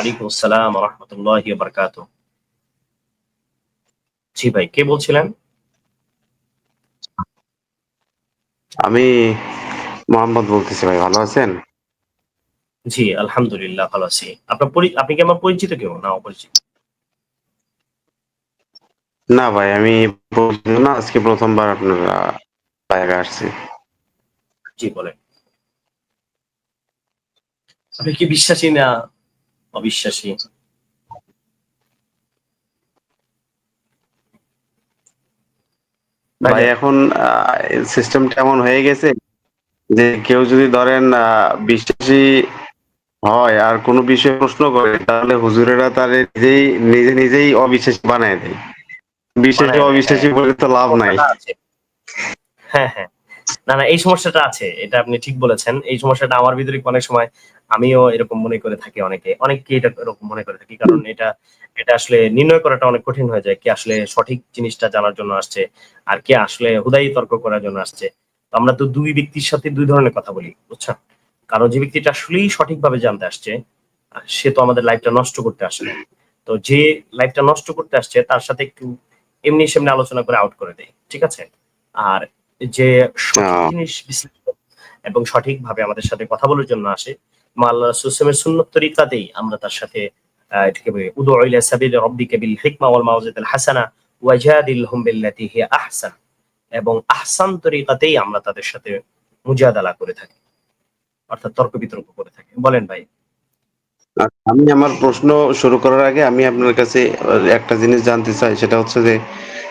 ওয়ালাইকুম আসসালাম রহমতুল্লাহ বারকাত জি ভাই কে বলছিলেন? আমি মোহাম্মদ বলতেছি ভাই ভালো আছেন? জি আলহামদুলিল্লাহ ভালো আছি। আপনার আপনি কি আমার পরিচিত কেউ? না অপরিচিত। না ভাই আমি না আজকে প্রথমবার আপনার বাইরে আসছি। জি বলেন। আপনি কি বিশ্বাসী না অবিশ্বাসী। ভাই এখন সিস্টেমটা এমন হয়ে গেছে? যে কেউ যদি ধরেন বিশ্বাসী হয় আর কোনো বিষয়ে প্রশ্ন করে তাহলে হুজুরেরা তার নিজেই নিজে নিজেই অবিশ্বাসী বানায় দেয়। বিশ্বাসী অবিশ্বাসী বলে তো লাভ নাই। হ্যাঁ হ্যাঁ। না না এই সমস্যাটা আছে এটা আপনি ঠিক বলেছেন। এই সমস্যাটা আমার ভিতরে অনেক সময় আমিও এরকম মনে করে থাকি অনেকে অনেককে এটা এরকম মনে করে থাকি। কারণ এটা এটা আসলে নির্ণয় করাটা অনেক কঠিন হয়ে যায় কে আসলে সঠিক জিনিসটা জানার জন্য আসছে আর কে আসলে হুদাই তর্ক করার জন্য আসছে। তো আমরা তো দুই ব্যক্তির সাথে দুই ধরনের কথা বলি বুঝছ? কারণ যে ব্যক্তিটা আসলেই সঠিকভাবে জানতে আসছে সে তো আমাদের লাইফটা নষ্ট করতে আসে। তো যে লাইফটা নষ্ট করতে আসছে তার সাথে একটু এমনি সেমনি আলোচনা করে আউট করে দেয় ঠিক আছে? আর যে সঠিক জিনিস বিশ্লেষণ এবং সঠিকভাবে আমাদের সাথে কথা বলার জন্য আসে আমরা তার সাথে হাসানা আহসান। এবং তরিকাতেই আমরা তাদের সাথে করে থাকি। অর্থাৎ তর্ক বিতর্ক করে থাকি। বলেন ভাই। আচ্ছা, আমি আমার প্রশ্ন শুরু করার আগে আমি আপনার কাছে একটা জিনিস জানতে চাই সেটা হচ্ছে যে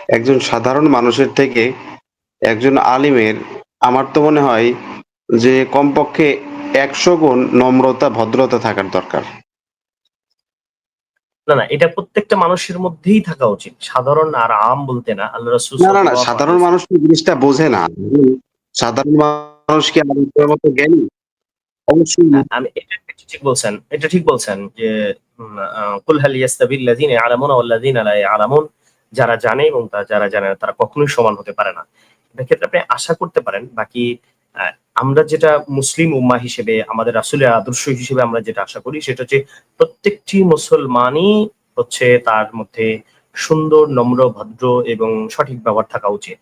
একজন সাধারণ মানুষের থেকে একজন আলিমের আমার তো মনে হয় যে কমপক্ষে একশো গুণ নম্রতা ভদ্রতা থাকার দরকার। না না এটা প্রত্যেকটা মানুষের মধ্যেই থাকা উচিত। সাধারণ আর আম বলতে না আল্লাহ রাসূল না না সাধারণ মানুষ জিনিসটা বোঝে না। সাধারণ মানুষ কি আমাদের মতো জ্ঞানী? অবশ্যই আমি এটা ঠিক বলছেন এটা ঠিক বলছেন যে কুল হাল ইয়াস্তাবিল লাযিনা ইয়ালামুনা ওয়াল লাযিনা লা ইয়ালামুন যারা জানে এবং যারা জানে না তারা কখনোই সমান হতে পারে না। এক্ষেত্রে আপনি আশা করতে পারেন বাকি আমরা যেটা মুসলিম উম্মা হিসেবে, আমাদের আসলে আদর্শ হিসেবে আমরা যেটা আশা করি, সেটা হচ্ছে প্রত্যেকটি মুসলমানই হচ্ছে তার মধ্যে সুন্দর, নম্র, ভদ্র এবং সঠিক ব্যবহার থাকা উচিত।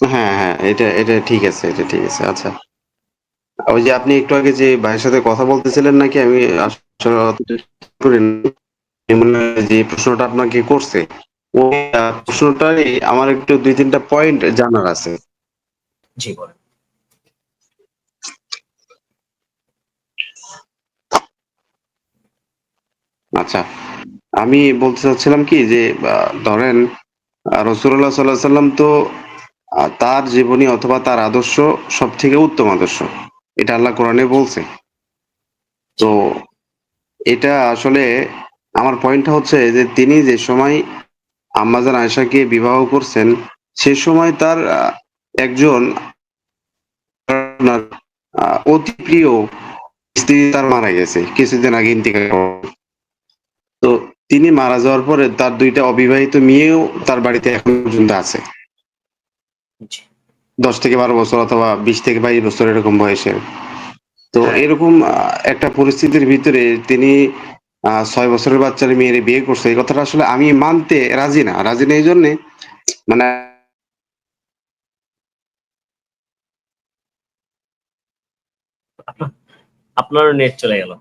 হ্যাঁ হ্যাঁ এটা এটা ঠিক আছে, এটা ঠিক আছে আচ্ছা। ওই যে আপনি একটু আগে যে ভাইয়ের সাথে কথা বলতেছিলেন নাকি, আমি আসলে হয় যে প্রশ্নটা আপনাকে করছে। প্রশ্নটাই আমার একটু দুই তিনটা পয়েন্ট জানার আছে। জি বলেন। আচ্ছা আমি বলতে চাচ্ছিলাম কি যে ধরেন রসুল্লাহ সাল্লাহ সাল্লাম তো তার জীবনী অথবা তার আদর্শ সব থেকে উত্তম আদর্শ। এটা আল্লাহ কোরআনে বলছে। তো এটা আসলে আমার পয়েন্টটা হচ্ছে যে তিনি যে সময় আম্মাজান আয়েশাকে বিবাহ করছেন সে সময় তার একজন অতি প্রিয় স্ত্রী তার মারা গেছে কিছুদিন আগে ইন্তিকাল তো তিনি মারা যাওয়ার পরে তার দুইটা অবিবাহিত মেয়েও তার বাড়িতে এখন পর্যন্ত আছে। দশ থেকে বারো বছর অথবা বিশ থেকে বাইশ বছর এরকম বয়সের। তো হ্যাঁ। এরকম একটা পরিস্থিতির ভিতরে তিনি ছয় বছরের বাচ্চার মেয়ের বিয়ে করছে, এই কথাটা আসলে আমি মানতে রাজি না। রাজি না এই জন্যে মানে আপনার নেট চলে গেল।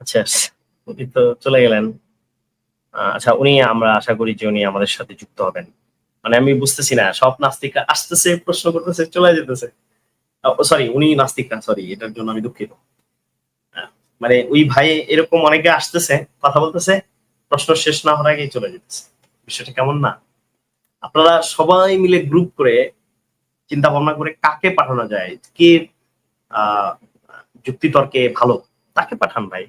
আচ্ছা উনি তো চলে গেলেন। আচ্ছা উনি আমরা আশা করি যে উনি আমাদের সাথে যুক্ত হবেন। মানে আমি বুঝতেছি না, সব নাস্তিকরা আসতেছে, প্রশ্ন করতেছে, চলে যেতেছে। সরি উনি নাস্তিক না সরি এটার জন্য আমি দুঃখিত। আহ, মানে ওই ভাই এরকম অনেকে আসতেছে কথা বলতেছে প্রশ্ন শেষ না হওয়ার আগেই চলে যেতেছে। বিষয়টা কেমন না? আপনারা সবাই মিলে গ্রুপ করে চিন্তা ভাবনা করে কাকে পাঠানো যায় কে যুক্তিতর্কে ভালো তাকে পাঠান ভাই।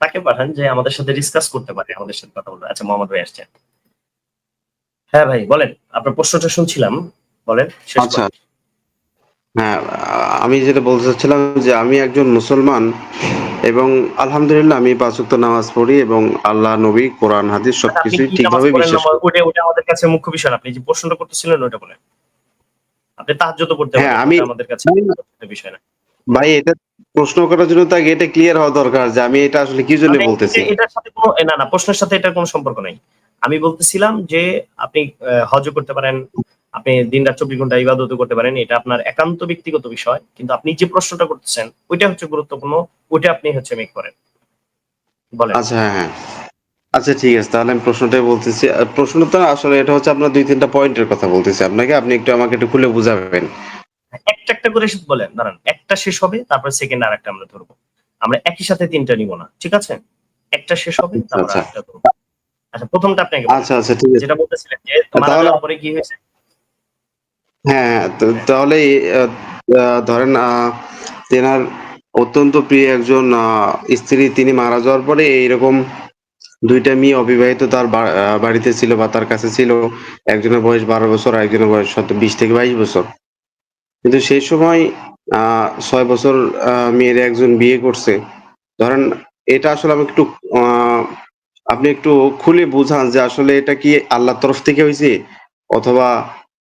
তাকে পাঠান যে আমাদের সাথে ডিসকাস করতে পারে আমাদের সাথে কথা বলবে আচ্ছা মোহাম্মদ ভাই আসছেন। হ্যাঁ ভাই বলেন আপনার প্রশ্নটা শুনছিলাম। বলেন আচ্ছা। হ্যাঁ আমি যেটা বলতে চাচ্ছিলাম যে আমি একজন মুসলমান এবং আলহামদুলিল্লাহ আমি পাঁচ ওয়াক্ত নামাজ পড়ি এবং আল্লাহ নবী কোরআন হাদিস আচ্ছা, নামাজ ঠিকভাবে বিশ্বাস করি ওটা ওটা আমাদের কাছে মুখ্য বিষয় আপনি যে প্রশ্নটা করতেছিলেন ওটা বলেন। আপনি তাহাজ্জুদ পড়তে হ্যাঁ, আমি- আমাদের কাছে বিষয় না। ভাই এটা প্রশ্ন করার জন্য আগে এটা ক্লিয়ার হওয়া দরকার যে আমি এটা আসলে কি জন্য বলতেছি? এটার সাথে কোনো না না প্রশ্নের সাথে এটার কোনো সম্পর্ক নেই। আমি বলতেছিলাম যে আপনি হজ করতে পারেন আপনি দিন রাত চব্বিশ ঘণ্টা ইবাদত করতে পারেন এটা আপনার একান্ত ব্যক্তিগত বিষয় কিন্তু আপনি যে প্রশ্নটা করতেছেন ওইটা হচ্ছে গুরুত্বপূর্ণ ওইটা আপনি হচ্ছে মেক করেন। বলেন। আচ্ছা হ্যাঁ হ্যাঁ। আচ্ছা ঠিক আছে তাহলে আমি প্রশ্নটাই বলতেছি আর প্রশ্নটা আসলে এটা হচ্ছে আপনার দুই তিনটা পয়েন্টের কথা বলতেছি আপনাকে আপনি একটু আমাকে একটু খুলে বুঝাবেন। একটা একটা করে শুধু বলেন দাঁড়ান একটা শেষ হবে তারপর সেকেন্ড আর একটা আমরা ধরবো। আমরা একই সাথে তিনটা নিব না ঠিক আছে? একটা শেষ হবে তারপর আচ্ছা। আরেকটা ধরবো। আচ্ছা প্রথমটা আপনাকে আচ্ছা আচ্ছা ঠিক আছে। যেটা বলতেছিলেন যে মারা যাওয়ার পরে কি হয়েছে? হ্যাঁ তাহলে ধরেন তেনার অত্যন্ত প্রিয় একজন স্ত্রী, তিনি মারা যাওয়ার পরে এইরকম দুইটা মেয়ে অবিবাহিত তার বাড়িতে ছিল বা তার কাছে ছিল। একজনের বয়স বারো বছর একজনের বয়স সত্য বিশ থেকে বাইশ বছর। কিন্তু সেই সময় ছয় বছর মেয়ের একজন বিয়ে করছে। ধরেন, এটা আসলে আমি একটু আপনি একটু খুলে বুঝান যে আসলে এটা কি আল্লাহর তরফ থেকে হয়েছে? অথবা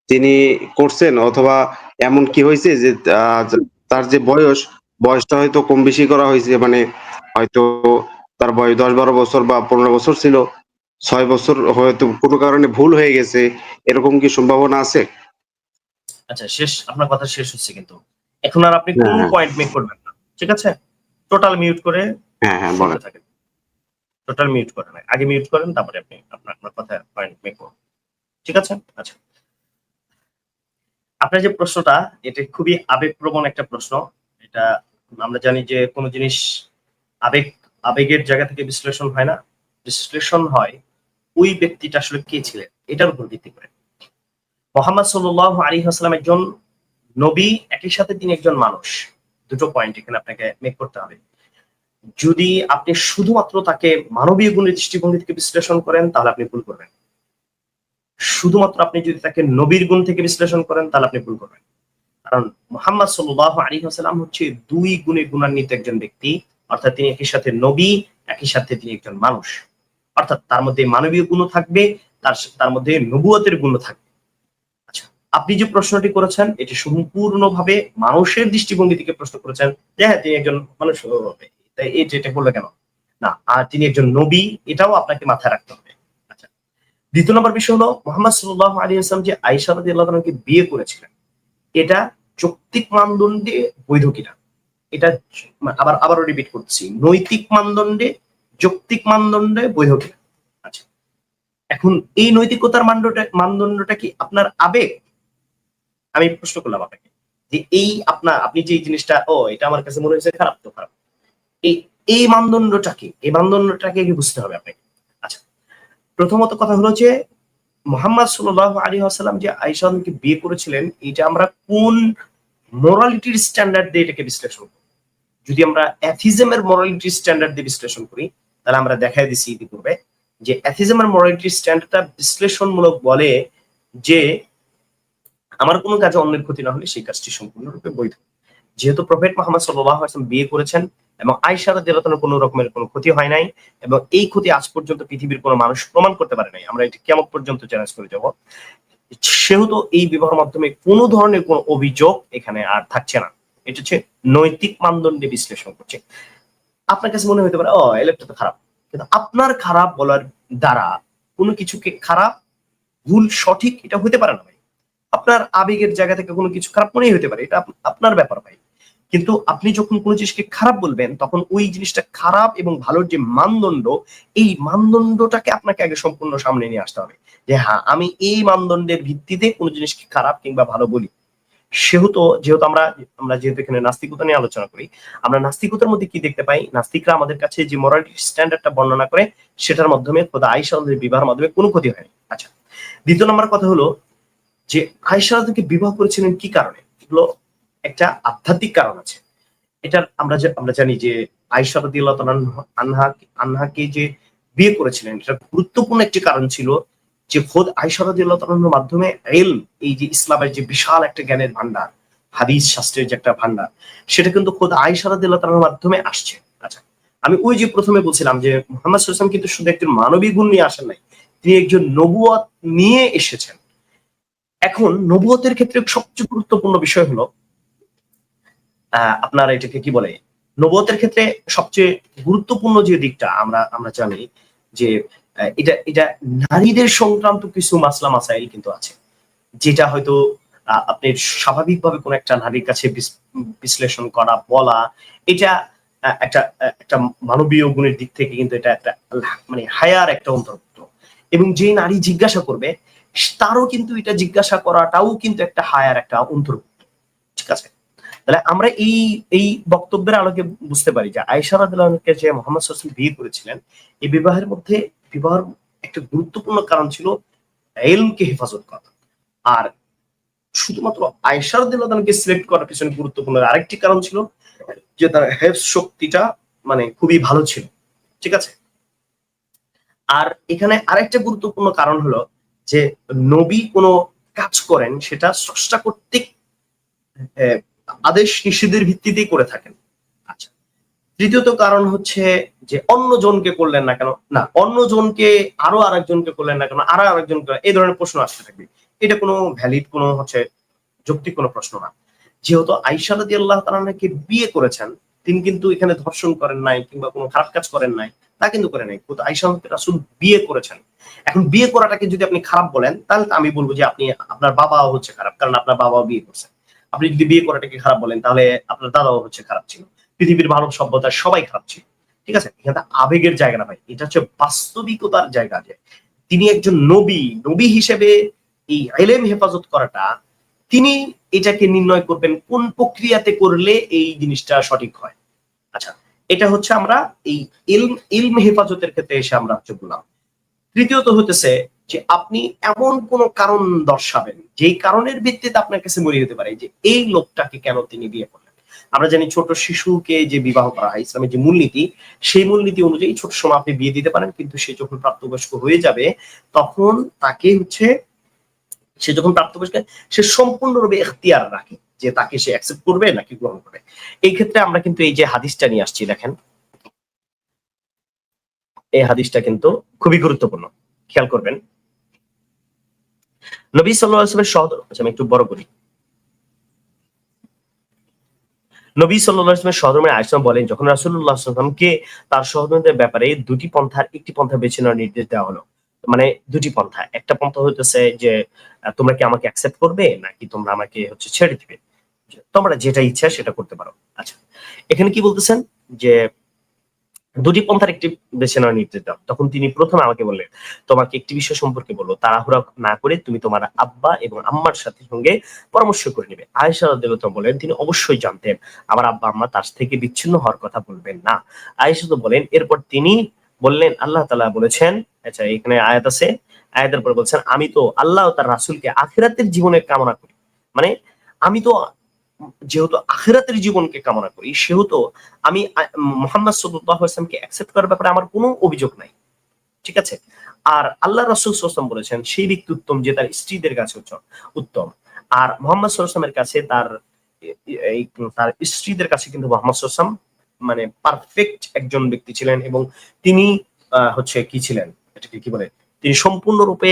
তিনি করছেন অথবা এমন কি হয়েছে যে তার যে বয়স বয়সটা হয়তো কম বেশি করা হয়েছে মানে হয়তো তার বয়স দশ বারো বছর বা পনেরো বছর ছিল ছয় বছর হয়তো কোনো কারণে ভুল হয়ে গেছে এরকম কি সম্ভাবনা আছে? আচ্ছা শেষ আপনার কথা শেষ হচ্ছে কিন্তু। এখন আর আপনি কোন। পয়েন্ট মেক করবেন না ঠিক আছে? টোটাল মিউট করে হ্যাঁ হ্যাঁ বলেন। থাকেন। টোটাল মিউট করেন আগে মিউট করেন তারপরে আপনি আপনার আপনার কথা পয়েন্ট মেক করুন। ঠিক আছে? আচ্ছা। আপনার যে প্রশ্নটা, এটা খুবই আবেগপ্রবণ একটা প্রশ্ন। এটা আমরা জানি যে কোনো জিনিস আবেগ, আবেগের জায়গা থেকে বিশ্লেষণ হয় না। বিশ্লেষণ হয় ওই ব্যক্তিটা আসলে কে ছিলেন, এটার উপর ভিত্তি করে। মোহাম্মদ সাল্লাহ আলী হাসলাম একজন নবী, একই সাথে তিনি একজন মানুষ। দুটো পয়েন্ট এখানে আপনাকে মেক করতে হবে। যদি আপনি শুধুমাত্র তাকে মানবীয় গুণের দৃষ্টিভঙ্গি থেকে বিশ্লেষণ করেন, তাহলে আপনি ভুল করবেন। শুধুমাত্র আপনি যদি তাকে নবীর গুণ থেকে বিশ্লেষণ করেন, তাহলে আপনি ভুল করবেন। কারণ মোহাম্মদ সাল্লাহ আলী হাসলাম হচ্ছে দুই গুণে গুণান্বিত একজন ব্যক্তি, অর্থাৎ তিনি একই সাথে নবী, একই সাথে তিনি একজন মানুষ। অর্থাৎ তার মধ্যে মানবীয় গুণও থাকবে, তার তার মধ্যে নবুয়তের গুণও থাকবে। আচ্ছা আপনি যে প্রশ্নটি করেছেন, এটি সম্পূর্ণভাবে মানুষের দৃষ্টিভঙ্গি থেকে প্রশ্ন করেছেন যে হ্যাঁ তিনি একজন মানুষ এই যেটা বলল কেন? না, আর তিনি একজন নবী, এটাও আপনাকে মাথায় রাখতে হবে। দ্বিতীয় নম্বর বিষয় হলো, মোহাম্মদ সাল্লাহ আলী আসলাম যে আইসা রাদি আল্লাহকে বিয়ে করেছিলেন, এটা যৌক্তিক মানদণ্ডে বৈধ কিনা? এটা আবার, আবারও রিপিট করছি, নৈতিক মানদণ্ডে, যৌক্তিক মানদণ্ডে বৈধ কিনা? আচ্ছা এখন এই নৈতিকতার মানদণ্ডটা মানদণ্ডটা কি আপনার আবেগ? আমি প্রশ্ন করলাম আপনাকে, যে এই আপনার, আপনি যে জিনিসটা, ও, এটা আমার কাছে মনে হয়েছে খারাপ, তো খারাপ। এই এই মানদণ্ডটা কি এই মানদণ্ডটাকে বুঝতে হবে আপনাকে। প্রথমত কথা হলো যে, মোহাম্মদ সাল্লাহ আলী আসালাম যে আইসানকে বিয়ে করেছিলেন, এটা আমরা কোন মোরালিটির স্ট্যান্ডার্ড দিয়ে এটাকে বিশ্লেষণ করি যদি আমরা অ্যাথিজমের মোরালিটির স্ট্যান্ডার্ড দিয়ে বিশ্লেষণ করি, তাহলে আমরা দেখাই দিছি ইতিপূর্বে যে অ্যাথিজমের মোরালিটির স্ট্যান্ডার্ডটা বিশ্লেষণমূলক বলে যে, আমার কোনো কাজে অন্যের ক্ষতি না হলে সেই কাজটি সম্পূর্ণরূপে বৈধ। যেহেতু প্রফেট মোহাম্মদ সাল্লাহ আসলাম বিয়ে করেছেন এবং আয়সার দেবতানোর কোনো রকমের কোনো ক্ষতি হয় নাই এবং এই ক্ষতি আজ পর্যন্ত পৃথিবীর কোনো মানুষ প্রমাণ করতে পারে নাই। আমরা এটি কেমন পর্যন্ত চ্যালেঞ্জ করে যাব। সেহেতু এই বিবাহের মাধ্যমে কোনো ধরনের কোনো অভিযোগ এখানে আর থাকছে না। এটা হচ্ছে নৈতিক মানদণ্ডে বিশ্লেষণ করছে। আপনার কাছে মনে হতে পারে, ও এলেপটা তো খারাপ। কিন্তু আপনার খারাপ বলার দ্বারা কোনো কিছুকে খারাপ, ভুল, সঠিক এটা হতে পারে না ভাই। আপনার আবেগের জায়গা থেকে কোনো কিছু খারাপ মনেই হতে পারে। এটা আপনার ব্যাপার ভাই। কিন্তু আপনি যখন কোনো জিনিসকে খারাপ বলবেন, তখন ওই জিনিসটা খারাপ এবং ভালোর যে মানদণ্ড, এই মানদণ্ডটাকে আপনাকে আগে সম্পূর্ণ সামনে নিয়ে আসতে হবে। যে হ্যাঁ আমি এই মানদণ্ডের ভিত্তিতে কোনো জিনিসকে খারাপ কিংবা ভালো বলি। সেহেতু, যেহেতু আমরা আমরা যেহেতু এখানে নাস্তিকতা নিয়ে আলোচনা করি, আমরা নাস্তিকতার মধ্যে কি দেখতে পাই? নাস্তিকরা আমাদের কাছে যে মোরালিটি স্ট্যান্ডার্ডটা বর্ণনা করে, সেটার মাধ্যমে খোদা আইসা বিবাহের মাধ্যমে কোনো ক্ষতি হয়নি আচ্ছা দ্বিতীয় নম্বর কথা হলো যে আয়সা রাদিকে বিবাহ করেছিলেন কি কারণে? এগুলো একটা আধ্যাত্মিক কারণ আছে। এটা আমরা আমরা জানি যে আয়সা রাদিয়াল্লাহু আনহা আনহাকে যে বিয়ে করেছিলেন, এটা গুরুত্বপূর্ণ একটি কারণ ছিল যে খোদ আয়সা মাধ্যমে এল এই যে ইসলামের যে বিশাল একটা জ্ঞানের ভান্ডার হাদিস শাস্ত্রের যে একটা ভান্ডার সেটা কিন্তু খোদ দিল্লাহ মাধ্যমে আসছে। আচ্ছা আমি ওই যে প্রথমে বলছিলাম যে মোহাম্মদ সাল্লাম কিন্তু শুধু একজন মানবিক গুণ নিয়ে আসেন নাই, তিনি একজন নবুয়ত নিয়ে এসেছেন। এখন নবুয়তের ক্ষেত্রে সবচেয়ে গুরুত্বপূর্ণ বিষয় হলো আপনার এটাকে কি বলে নবতের ক্ষেত্রে সবচেয়ে গুরুত্বপূর্ণ যে দিকটা আমরা আমরা জানি যে এটা এটা নারীদের সংক্রান্ত কিছু মাসলা মাসাইল কিন্তু আছে, যেটা হয়তো আপনি স্বাভাবিকভাবে কোন একটা নারীর কাছে বিশ্লেষণ করা, বলা, এটা একটা একটা মানবীয় গুণের দিক থেকে কিন্তু এটা একটা মানে হায়ার একটা অন্তর্ভুক্ত। এবং যে নারী জিজ্ঞাসা করবে, তারও কিন্তু এটা জিজ্ঞাসা করাটাও কিন্তু একটা হায়ার একটা অন্তর্ভুক্ত। ঠিক আছে? তাহলে আমরা এই এই বক্তব্যের আলোকে বুঝতে পারি যে আয়সা রাদিয়াল্লাহুকে যে মোহাম্মদ আলাইহি বিয়ে করেছিলেন, এই বিবাহের মধ্যে বিবাহের একটা গুরুত্বপূর্ণ কারণ ছিল এলমকে হেফাজত করা। আর শুধুমাত্র আয়সা রাদিয়াল্লাহুকে সিলেক্ট করার পিছনে গুরুত্বপূর্ণ আরেকটি কারণ ছিল যে তার হেফ শক্তিটা মানে খুবই ভালো ছিল। ঠিক আছে? আর এখানে আরেকটা গুরুত্বপূর্ণ কারণ হলো যে নবী কোনো কাজ করেন সেটা স্রষ্টা কর্তৃক আদেশ নিষেধের ভিত্তিতেই করে থাকেন। আচ্ছা তৃতীয়ত কারণ হচ্ছে যে অন্য জনকে করলেন না কেন? না অন্য জনকে আরও আরেকজনকে করলেন না কেন? আরও আরেকজনকে এই ধরনের প্রশ্ন আসতে থাকবে। এটা কোনো ভ্যালিড কোনো হচ্ছে যৌক্তিক কোনো প্রশ্ন না। যেহেতু আইসা রাদি আল্লাহ তালাকে বিয়ে করেছেন, তিনি কিন্তু এখানে ধর্ষণ করেন নাই কিংবা কোনো খারাপ কাজ করেন নাই, তা কিন্তু করে নাই। কিন্তু আইসা রাসুল বিয়ে করেছেন। এখন বিয়ে করাটাকে যদি আপনি খারাপ বলেন, তাহলে আমি বলব যে আপনি, আপনার বাবাও হচ্ছে খারাপ, কারণ আপনার বাবাও বিয়ে করছেন আপনি যদি বিয়ে করাটাকে খারাপ বলেন, তাহলে আপনার দাদাও হচ্ছে খারাপ ছিল। পৃথিবীর মানব সভ্যতার সবাই খারাপ ছিল। ঠিক আছে? এখানে আবেগের জায়গা না ভাই, এটা হচ্ছে বাস্তবিকতার জায়গা যে। তিনি একজন নবী নবী হিসেবে এই এলেম হেফাজত করাটা, তিনি এটাকে নির্ণয় করবেন কোন প্রক্রিয়াতে করলে এই জিনিসটা সঠিক হয়। আচ্ছা এটা হচ্ছে আমরা এই ইলম ইলম হেফাজতের ক্ষেত্রে এসে আমরা হচ্ছে বললাম। তৃতীয়ত হতেছে যে আপনি এমন কোন কারণ দর্শাবেন, যেই কারণের ভিত্তিতে আপনার কাছে মনে হতে পারে, যে এই লোকটাকে কেন তিনি বিয়ে করলেন? আমরা জানি ছোট শিশুকে যে বিবাহ করা হয়, ইসলামের যে মূলনীতি, সেই মূলনীতি অনুযায়ী ছোট সময় আপনি বিয়ে দিতে পারেন, কিন্তু সে যখন প্রাপ্তবয়স্ক হয়ে যাবে, তখন তাকে হচ্ছে, সে যখন প্রাপ্তবয়স্ক, সে সম্পূর্ণরূপে এখতিয়ার রাখে, যে তাকে সে অ্যাকসেপ্ট করবে নাকি গ্রহণ করবে। এই ক্ষেত্রে আমরা কিন্তু এই যে হাদিসটা নিয়ে আসছি, দেখেন। এই হাদিসটা কিন্তু খুবই গুরুত্বপূর্ণ। খেয়াল করবেন। নবী সাল্লাহ আসলামের সহদ আচ্ছা আমি একটু বড় করি। নবী সাল্লাহ আসলামের সহধর্মের আইসলাম বলেন, যখন রাসুল্লাহ আসলামকে তার সহধর্মীদের ব্যাপারে দুটি পন্থার একটি পন্থা বেছে নেওয়ার নির্দেশ দেওয়া হলো। মানে দুটি পন্থা, একটা পন্থা হইতেছে যে তোমরা কি আমাকে অ্যাকসেপ্ট করবে নাকি তোমরা আমাকে হচ্ছে ছেড়ে দিবে? তোমরা যেটা ইচ্ছা সেটা করতে পারো। আচ্ছা এখানে কি বলতেছেন? যে দুটি পন্থার একটি বেছে নেওয়ার নির্দেশ দাও। তখন তিনি প্রথমে আমাকে বললেন, তোমাকে একটি বিষয় সম্পর্কে বলব। তাড়াহুড়া না করে তুমি তোমার আব্বা এবং আম্মার সাথে সঙ্গে পরামর্শ করে নেবে। আয়েশা রাদিয়াল্লাহু বলেন, তিনি অবশ্যই জানতেন। আমার আব্বা আম্মা তার থেকে বিচ্ছিন্ন হওয়ার কথা বলবেন না। আয়েশা তো বলেন, এরপর তিনি বললেন, আল্লাহ তাআলা বলেছেন আচ্ছা এখানে আয়াত আছে। আয়াতের পর বলছেন, আমি তো আল্লাহ তার রাসূলকে আখিরাতের জীবনের কামনা করি। মানে আমি তো যেহেতু আখিরাতের জীবনকে কামনা করি, সেহেতু আমি মোহাম্মদ সাল্লাল্লাহু আলাইহি অ্যাকসেপ্ট করার ব্যাপারে আমার কোনো অভিযোগ নাই। ঠিক আছে? আর আল্লাহ রাসূল সাল্লাল্লাহু বলেছেন, সেই ব্যক্তি উত্তম যে তার স্ত্রীদের কাছে উত্তম। আর মোহাম্মদ সাল্লাল্লাহু কাছে তার তার স্ত্রীদের কাছে কিন্তু মোহাম্মদ সাল্লাল্লাহু মানে পারফেক্ট একজন ব্যক্তি ছিলেন এবং তিনি হচ্ছে কি ছিলেন? এটাকে কি বলে? তিনি সম্পূর্ণরূপে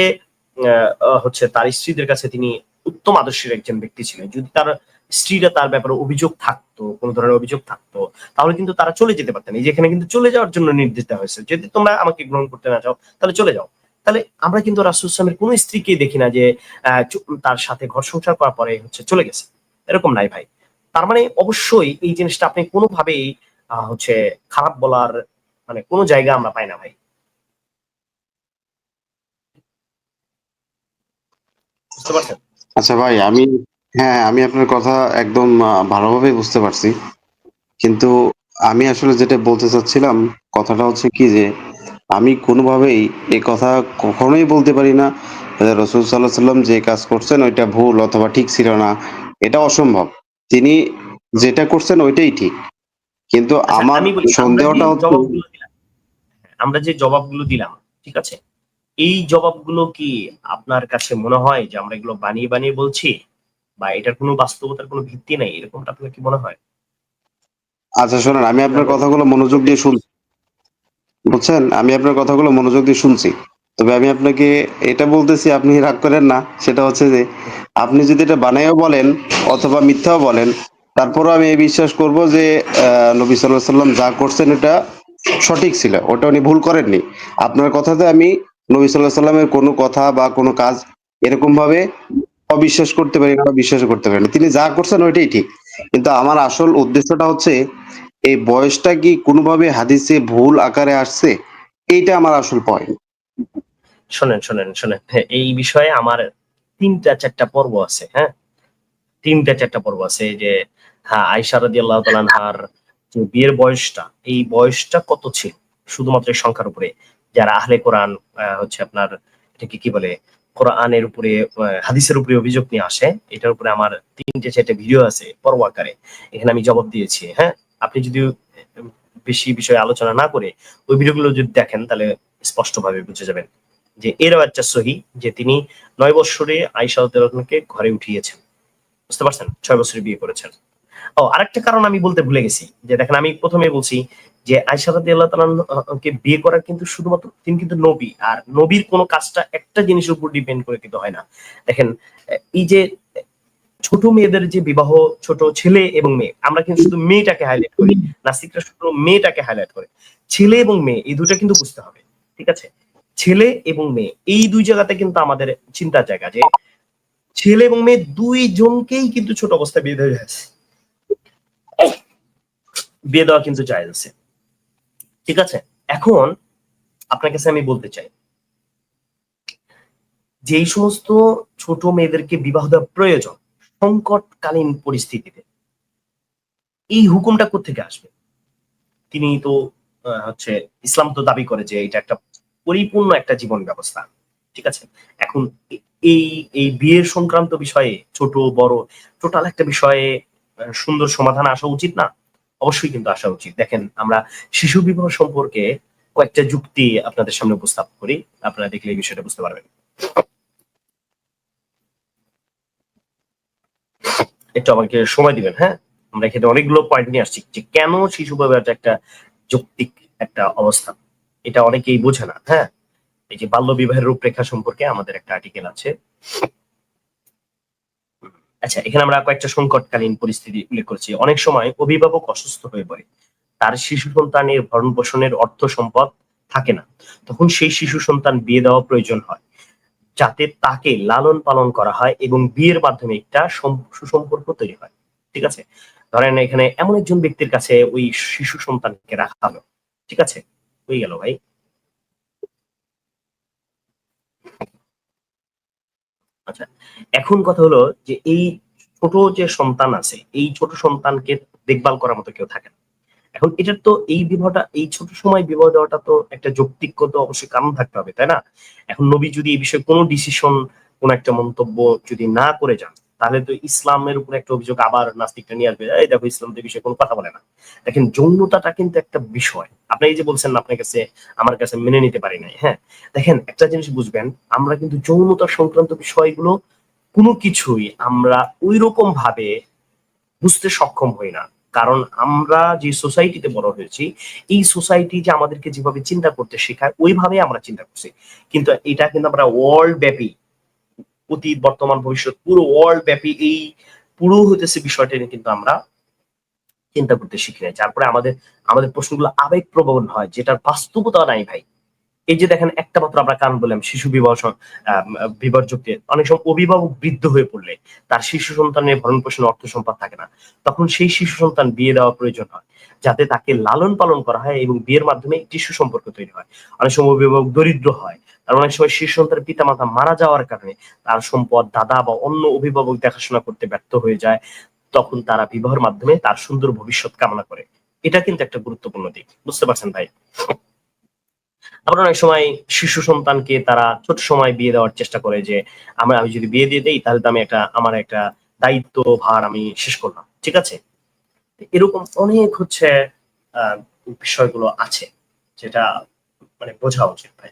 হচ্ছে তার স্ত্রীদের কাছে তিনি উত্তম আদর্শের একজন ব্যক্তি ছিলেন। যদি তার স্ত্রীরা তার ব্যাপারে অভিযোগ থাকতো, কোনো ধরনের অভিযোগ থাকতো, তাহলে কিন্তু তারা চলে যেতে পারতেন। এই যেখানে কিন্তু চলে যাওয়ার জন্য নির্দেশ দেওয়া হয়েছে, যদি তোমরা আমাকে গ্রহণ করতে না চাও, তাহলে চলে যাও। তাহলে আমরা কিন্তু রাসুল ইসলামের কোনো স্ত্রীকে দেখি না যে তার সাথে ঘর সংসার করার পরে হচ্ছে চলে গেছে। এরকম নাই ভাই। তার মানে অবশ্যই এই জিনিসটা আপনি কোনোভাবেই হচ্ছে খারাপ বলার মানে কোনো জায়গা আমরা পাই না ভাই। বুঝতে পারছেন? আচ্ছা ভাই, আমি হ্যাঁ আমি আপনার কথা একদম আহ, ভালোভাবেই বুঝতে পারছি। কিন্তু আমি আসলে যেটা বলতে চাচ্ছিলাম কথাটা হচ্ছে কি যে আমি কোনোভাবেই এই কথা কখনোই বলতে পারি না যে রসুল সাল্লাহ সাল্লাম যে কাজ করছেন ওইটা ভুল অথবা ঠিক ছিল না এটা অসম্ভব। তিনি যেটা করছেন ওইটাই ঠিক। কিন্তু আচ্ছা, আমার আমি বলি, আমরা সন্দেহটা হচ্ছে জবাবগুলো দিলাম, আমরা যে জবাবগুলো দিলাম ঠিক আছে? এই জবাবগুলো কি আপনার কাছে মনে হয় যে আমরা এগুলো বানিয়ে বানিয়ে বলছি? বা এটার কোনো বাস্তবতার কোনো ভিত্তি নেই, এরকমটা আপনার কি মনে হয়? আচ্ছা শোনেন, আমি আপনার কথাগুলো মনোযোগ দিয়ে শুনছি। বুঝছেন? আমি আপনার কথাগুলো মনোযোগ দিয়ে শুনছি। তবে আমি আপনাকে এটা বলতেছি, আপনি রাগ করেন না, সেটা হচ্ছে যে আপনি যদি এটা বানাইও বলেন অথবা মিথ্যাও বলেন, তারপরও আমি এই বিশ্বাস করব যে নবী সাল্লাহ সাল্লাম যা করছেন এটা সঠিক ছিল, ওটা উনি ভুল করেননি। আপনার কথাতে আমি নবী সাল্লাহ সাল্লামের কোনো কথা বা কোনো কাজ এরকম ভাবে অবিশ্বাস করতে পারি না বিশ্বাস করতে পারি না। তিনি যা করছেন ওইটাই ঠিক। কিন্তু আমার আসল উদ্দেশ্যটা হচ্ছে এই বয়সটা কি কোনোভাবে হাদিসে ভুল আকারে আসছে? এইটা আমার আসল পয়েন্ট শোনেন শোনেন শোনেন। হ্যাঁ, এই বিষয়ে আমার তিনটা চারটা পর্ব আছে হ্যাঁ? তিনটা চারটা পর্ব আছে। যে হ্যাঁ আয়সা রাদি আল্লাহ যে বিয়ের বয়সটা এই বয়সটা কত ছিল? শুধুমাত্র সংখ্যার উপরে। যারা আহলে কোরআন হচ্ছে আপনার এটাকে কি বলে? কোরআনের উপরে হাদিসের উপরে অভিযোগ নিয়ে আসে। এটার উপরে আমার তিনটে চারটে ভিডিও আছে পর্ব আকারে। এখানে আমি জবাব দিয়েছি হ্যাঁ? আপনি যদি বেশি বিষয়ে আলোচনা না করে ওই ভিডিওগুলো যদি দেখেন, তাহলে স্পষ্টভাবে বুঝে যাবেন যে এর বাচ্চা সহি, যে তিনি নয় বৎসরে আইসা ঘরে উঠিয়েছেন। বুঝতে পারছেন? ছয় বছরে বিয়ে করেছেন। ও, আরেকটা কারণ আমি বলতে ভুলে গেছি, যে দেখেন আমি প্রথমে বলছি যে আয়সা রাদি আল্লাহ কে বিয়ে করার কিন্তু শুধুমাত্র তিনি কিন্তু নবী, আর নবীর কোনো কাজটা একটা জিনিসের উপর ডিপেন্ড করে কিন্তু হয় না। দেখেন, এই যে ছোট মেয়েদের যে বিবাহ, ছোট ছেলে এবং মেয়ে, আমরা কিন্তু শুধু মেয়েটাকে হাইলাইট করি, নাস্তিকরা শুধু মেয়েটাকে হাইলাইট করে। ছেলে এবং মেয়ে, এই দুটো কিন্তু বুঝতে হবে, ঠিক আছে? ছেলে এবং মেয়ে, এই দুই জায়গাতে কিন্তু আমাদের চিন্তার জায়গা যে ছেলে এবং মেয়ে দুই জনকেই কিন্তু ছোট অবস্থায় বিয়ে আছে বিয়ে দেওয়া কিন্তু জায়েজ আছে। ঠিক আছে? এখন আপনার কাছে আমি বলতে চাই যে এই সমস্ত ছোট মেয়েদেরকে বিবাহ দেওয়া প্রয়োজন সংকটকালীন পরিস্থিতিতে, এই হুকুমটা কোথেকে আসবে? তিনি তো হচ্ছে ইসলাম তো দাবি করে যে এটা একটা পরিপূর্ণ একটা জীবন ব্যবস্থা। ঠিক আছে? এখন এই এই বিয়ের সংক্রান্ত বিষয়ে ছোট, বড়, টোটাল একটা বিষয়ে সুন্দর সমাধান আসা উচিত না? অবশ্যই কিন্তু আসা উচিত। দেখেন, আমরা শিশু বিবাহ সম্পর্কে কয়েকটা যুক্তি আপনাদের সামনে উপস্থাপন করি। আপনারা দেখলে এই বিষয়টা বুঝতে পারবেন। একটু আমাকে সময় দিবেন হ্যাঁ? আমরা এখানে অনেকগুলো পয়েন্ট নিয়ে আসছি যে কেন শিশু বিবাহটা একটা যৌক্তিক একটা অবস্থা? এটা অনেকেই বোঝে না হ্যাঁ? এই যে বাল্য বিবাহের রূপরেখা সম্পর্কে আমাদের একটা আর্টিকেল আছে। আচ্ছা এখানে আমরা কয়েকটা সংকটকালীন পরিস্থিতি উল্লেখ করছি। অনেক সময় অভিভাবক অসুস্থ হয়ে পড়ে। তার শিশু সন্তানের ভরণ পোষণের অর্থ সম্পদ থাকে না। তখন সেই শিশু সন্তান বিয়ে দেওয়া প্রয়োজন হয়, যাতে তাকে লালন পালন করা হয় এবং বিয়ের মাধ্যমে একটা সম- সুসম্পর্ক তৈরি হয়। ঠিক আছে? ধরেন এখানে এমন একজন ব্যক্তির কাছে ওই শিশু সন্তানকে রাখা হলো। ঠিক আছে? হয়ে গেল ভাই। আচ্ছা এখন কথা হলো যে এই ছোট যে সন্তান আছে, এই ছোট সন্তানকে দেখভাল করার মতো কেউ থাকে না। এখন এটার তো এই বিবাহটা, এই ছোট সময় বিবাহ দেওয়াটা তো একটা যৌক্তিকগত অবশ্যই কারণ থাকতে হবে, তাই না? এখন নবী যদি এই বিষয়ে কোনো ডিসিশন কোন একটা মন্তব্য যদি না করে যান তাহলে তো ইসলামের উপর একটা অভিযোগ আবার নাস্তিকটা নিয়ে আসবে। এই দেখো, ইসলাম তো বিষয়ে কোনো কথা বলে না। দেখেন, যৌনতাটা কিন্তু একটা বিষয়। আপনি এই যে বলছেন আপনার কাছে, আমার কাছে মেনে নিতে পারি নাই হ্যাঁ? দেখেন, একটা জিনিস বুঝবেন, আমরা কিন্তু যৌনতা সংক্রান্ত বিষয়গুলো কোনো কিছুই আমরা ওই রকম ভাবে বুঝতে সক্ষম হই না। কারণ আমরা যে সোসাইটিতে বড় হয়েছি, এই সোসাইটি যে আমাদেরকে যেভাবে চিন্তা করতে শেখায় ওইভাবে আমরা চিন্তা করছি। কিন্তু এটা কিন্তু আমরা ওয়ার্ল্ড ব্যাপী অতীত বর্তমান ভবিষ্যৎ পুরো ওয়ার্ল্ড ব্যাপী এই পুরো হইতেছে বিষয়টা নিয়ে কিন্তু আমরা চিন্তা করতে শিখি নাই। যার পরে আমাদের আমাদের প্রশ্নগুলো আবেগ প্রবণ হয় যেটার বাস্তবতা নাই ভাই। এই যে দেখেন একটা মাত্র আমরা কারণ বললাম শিশু বিবাহ সং- আহ, বিবাহ যুক্তি অনেক সময় অভিভাবক বৃদ্ধ হয়ে পড়লে তার শিশু সন্তানের ভরণ পোষণ অর্থ সম্পদ থাকে না। তখন সেই শিশু সন্তান বিয়ে দেওয়া প্রয়োজন হয় যাতে তাকে লালন পালন করা হয় এবং বিয়ের মাধ্যমে একটি সুসম্পর্ক তৈরি হয়। অনেক সময় অভিভাবক দরিদ্র হয় আর অনেক সময় শিশু সন্তানের পিতা মাতা মারা যাওয়ার কারণে তার সম্পদ দাদা বা অন্য অভিভাবক দেখাশোনা করতে ব্যর্থ হয়ে যায়, তখন তারা বিবাহের মাধ্যমে তার সুন্দর ভবিষ্যৎ কামনা করে। এটা কিন্তু একটা গুরুত্বপূর্ণ দিক। বুঝতে পারছেন ভাই? আবার অনেক সময় শিশু সন্তানকে তারা ছোট সময় বিয়ে দেওয়ার চেষ্টা করে যে, আমরা, আমি যদি বিয়ে দিয়ে দেই, তাহলে তো আমি একটা, আমার একটা দায়িত্ব ভার আমি শেষ করলাম। ঠিক আছে? এরকম অনেক হচ্ছে, আহ, বিষয়গুলো আছে যেটা মানে বোঝা উচিত ভাই।